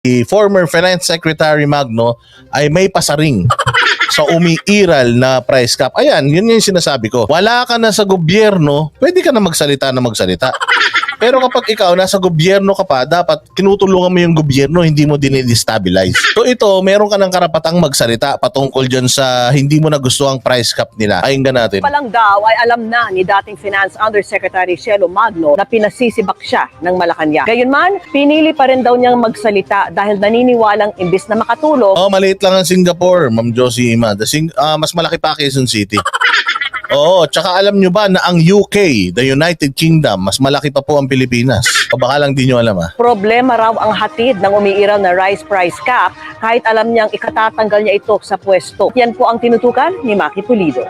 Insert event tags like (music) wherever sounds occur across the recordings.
si former Finance Secretary Magno ay may pasaring sa umiiral na price cap. Ayan, yun yung sinasabi ko. Wala ka na sa gobyerno, pwede ka na magsalita na magsalita. Pero kapag ikaw nasa gobyerno ka pa, dapat tinutulungan mo yung gobyerno, hindi mo dinidestabilize. So ito, meron ka ng karapatang magsalita patungkol dyan sa hindi mo na gusto ang price cap nila. Ayun natin. pa lang daw ay alam na ni dating Finance Undersecretary Cielo Magno na pinasisibak siya ng Malacanang. Gayunman, pinili pa rin daw niyang magsalita dahil naniniwalang imbis na makatulong, Oh, maliit lang ang Singapore, Ma'am Josie Ima. The ah, mas malaki pa Quezon City. Oo, tsaka alam nyo ba na ang UK, the United Kingdom, mas malaki pa po ang Pilipinas. O baka lang di nyo alam ah. problema raw ang hatid ng umiiraw na rice price cap kahit alam niyang ikatatanggal niya ito sa pwesto. Yan po ang tinutukan ni Maki Pulido.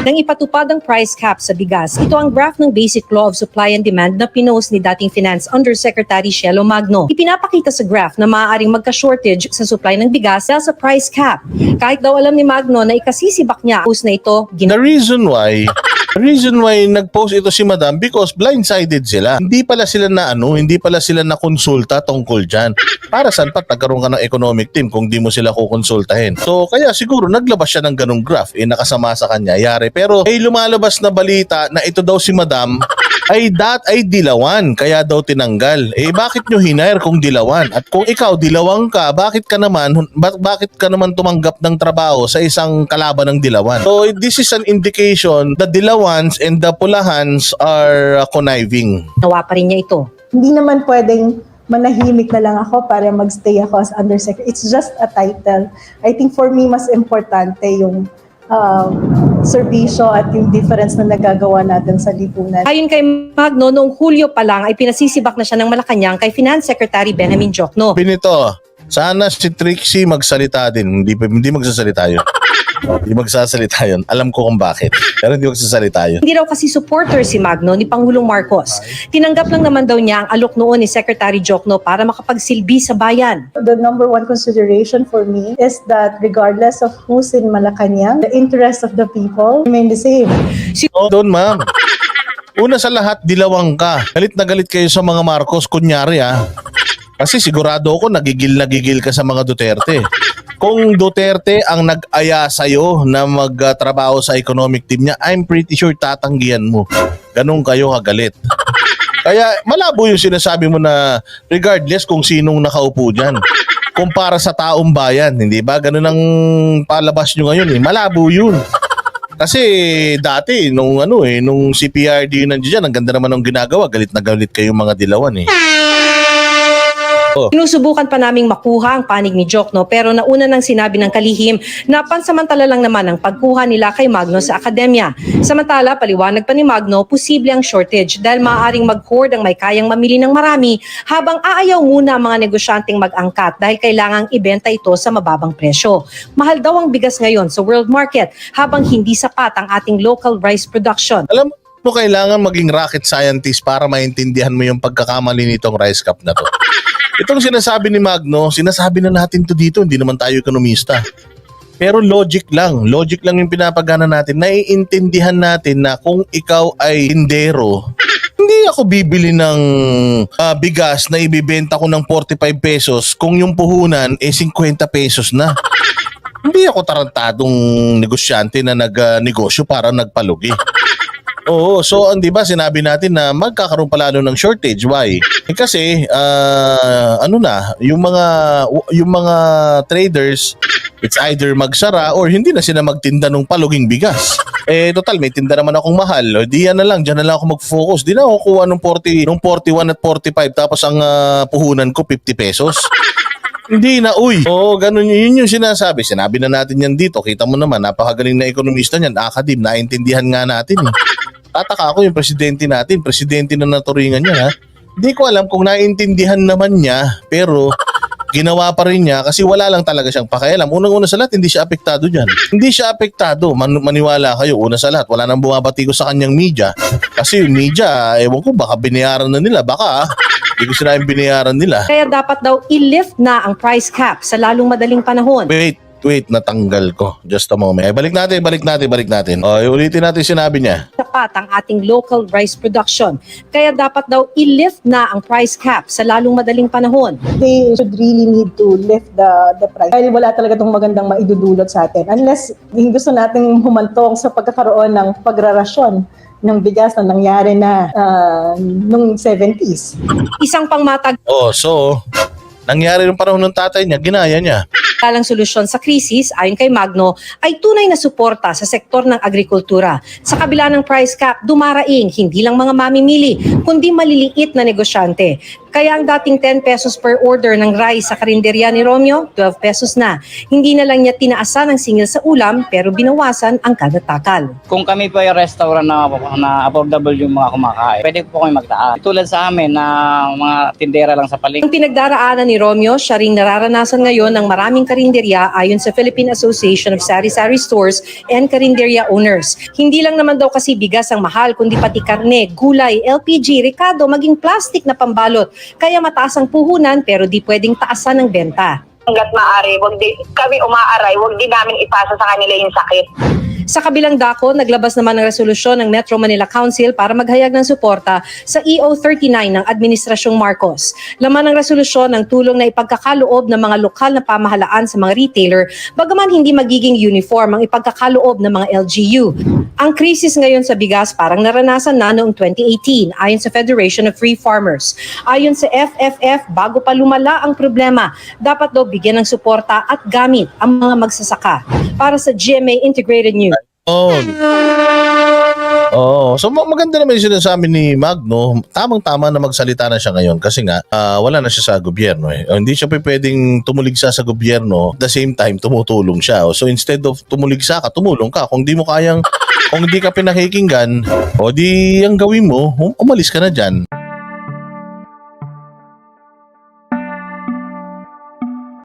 Nang ipatupad ang price cap sa bigas. Ito ang graph ng Basic Law of Supply and Demand na pinost ni dating Finance Undersecretary Cielo Magno. Ipinapakita sa graph na maaaring magka-shortage sa supply ng bigas dahil sa price cap. Kahit daw alam ni Magno na ikasisibak niya, us na ito, gina- The reason why The reason why nag-post ito si Madam because blindsided sila. Hindi pala sila na ano, hindi pala sila na konsulta tungkol dyan. Para saan pa nagkaroon ka ng economic team kung di mo sila kukonsultahin. So kaya siguro naglabas siya ng ganong graph, eh nakasama sa kanya, yari. Pero ay lumalabas na balita na ito daw si Madam (laughs) ay dat ay dilawan kaya daw tinanggal. Eh bakit nyo hinire kung dilawan? At kung ikaw dilawang ka, bakit ka naman bak- bakit ka naman tumanggap ng trabaho sa isang kalaban ng dilawan? So this is an indication the dilawans and the pulahans are uh, conniving. nawa pa rin niya ito. hindi naman pwedeng manahimik na lang ako para magstay ako as undersecretary. It's just a title. I think for me, mas importante yung um, serbisyo at yung difference na nagagawa natin sa lipunan. Ayon kay Magno, noong Hulyo pa lang ay pinasisibak na siya ng Malacanang kay Finance Secretary Benjamin Jokno. Pinito, sana si Trixie magsalita din. Hindi, hindi magsasalita yun. Hindi magsasalita yun. Alam ko kung bakit. Pero hindi magsasalita yun. Hindi raw kasi supporter si Magno ni Pangulong Marcos. Tinanggap lang naman daw niya ang alok noon ni Secretary Jokno para makapagsilbi sa bayan. The number one consideration for me is that regardless of who's in Malacanang, the interests of the people remain the same. Oh, doon ma'am. Una sa lahat, dilawang ka. Galit na galit kayo sa mga Marcos, kunyari ah. Kasi sigurado ako nagigil nagigil ka sa mga Duterte. Kung Duterte ang nag-aya sa'yo na magtrabaho sa economic team niya, I'm pretty sure tatanggihan mo. Ganun kayo kagalit. Kaya malabo yung sinasabi mo na regardless kung sinong nakaupo dyan. Kumpara sa taong bayan, hindi ba? Ganun ang palabas nyo ngayon eh. Malabo yun. Kasi dati nung ano eh nung CPRD yun nandiyan ang ganda naman ng ginagawa galit na galit kayong mga dilawan eh. Sinusubukan pa naming makuha ang panig ni Jokno pero nauna nang sinabi ng kalihim na pansamantala lang naman ang pagkuha nila kay Magno sa akademya. Samantala, paliwanag pa ni Magno, posible ang shortage dahil maaaring mag-hoard ang may kayang mamili ng marami habang aayaw muna ang mga negosyanteng mag-angkat dahil kailangang ibenta ito sa mababang presyo. Mahal daw ang bigas ngayon sa world market habang hindi sapat ang ating local rice production. Alam mo kailangan maging rocket scientist para maintindihan mo yung pagkakamali nitong rice cup na to. Itong sinasabi ni Magno, sinasabi na natin to dito, hindi naman tayo ekonomista. Pero logic lang, logic lang yung pinapagana natin. Naiintindihan natin na kung ikaw ay tindero, hindi ako bibili ng ah, bigas na ibibenta ko ng 45 pesos kung yung puhunan eh 50 pesos na. Hindi ako tarantadong negosyante na nag-negosyo para nagpalugi. Oo, so ang 'di ba sinabi natin na magkakaroon pala ng shortage. Why? Eh, kasi ah, ano na, yung mga yung mga traders it's either magsara or hindi na sila magtinda ng paluging bigas. Eh total may tinda naman akong mahal. O, di yan na lang, diyan na lang ako mag-focus. Di na ako kuha ng 40, nung 41 at 45 tapos ang ah, puhunan ko 50 pesos. Hindi na, uy. Oo, ganun yun, yun yung sinasabi. Sinabi na natin yan dito. Kita mo naman, napakagaling na ekonomista niyan. Akadim, naintindihan nga natin. Eh. Tataka ako yung presidente natin. Presidente na naturingan niya, ha? Hindi ko alam kung naintindihan naman niya, pero ginawa pa rin niya kasi wala lang talaga siyang pakialam. Unang-una sa lahat, hindi siya apektado dyan. Hindi siya apektado. Man- maniwala kayo, una sa lahat, wala nang bumabati ko sa kanyang media. Kasi yung media, ewan ko, baka binayaran na nila. Baka, ah. hindi ko sinabing binayaran nila. Kaya dapat daw i-lift na ang price cap sa lalong madaling panahon. Wait, wait, natanggal ko. Just a moment. Eh, balik natin, balik natin, balik natin. O, ulitin natin sinabi niya. sapat ang ating local rice production. Kaya dapat daw i-lift na ang price cap sa lalong madaling panahon. They should really need to lift the the price. Dahil wala talaga itong magandang maidudulot sa atin. Unless yung gusto nating humantong sa pagkakaroon ng pagrarasyon ng bigas na nangyari na ah, nung 70s. Isang pangmatag Oh, so, nangyari yung panahon ng tatay niya, ginaya niya. Talang solusyon sa krisis, ayon kay Magno, ay tunay na suporta sa sektor ng agrikultura. Sa kabila ng price cap, dumaraing hindi lang mga mamimili, kundi maliliit na negosyante. Kaya ang dating 10 pesos per order ng rice sa karinderya ni Romeo, 12 pesos na. Hindi na lang niya tinaasan ang singil sa ulam, pero binawasan ang kada takal. Kung kami po ay restaurant na, na affordable yung mga kumakain, pwede po kami magtaas. Tulad sa amin na mga tindera lang sa paligid. Ang pinagdaraanan ni Romeo, siya ring nararanasan ngayon ng maraming karinderya ayon sa Philippine Association of Sari-Sari Stores and Karinderya Owners. Hindi lang naman daw kasi bigas ang mahal, kundi pati karne, gulay, LPG, rekado, maging plastic na pambalot. Kaya mataas ang puhunan pero di pwedeng taasan ang benta. hanggat maaari, wag di, kami umaaray, wag din namin ipasa sa kanila yung sakit. Sa kabilang dako, naglabas naman ng resolusyon ng Metro Manila Council para maghayag ng suporta sa EO39 ng Administrasyong Marcos. Laman ng resolusyon ng tulong na ipagkakaloob ng mga lokal na pamahalaan sa mga retailer, bagaman hindi magiging uniform ang ipagkakaloob ng mga LGU. Ang krisis ngayon sa bigas parang naranasan na noong 2018 ayon sa Federation of Free Farmers. Ayon sa FFF, bago pa lumala ang problema, dapat daw bigyan ng suporta at gamit ang mga magsasaka. Para sa GMA Integrated News. Oh. Oo. So ma- maganda naman yung sinasabi ni Magno. Tamang-tama na magsalita na siya ngayon kasi nga ah, wala na siya sa gobyerno eh. Oh, hindi siya pwedeng tumuligsa sa gobyerno the same time tumutulong siya. Oh, So instead of tumuligsa ka, tumulong ka. Kung di mo kayang kung hindi ka pinakikinggan, o di ang gawin mo, um- umalis ka na dyan.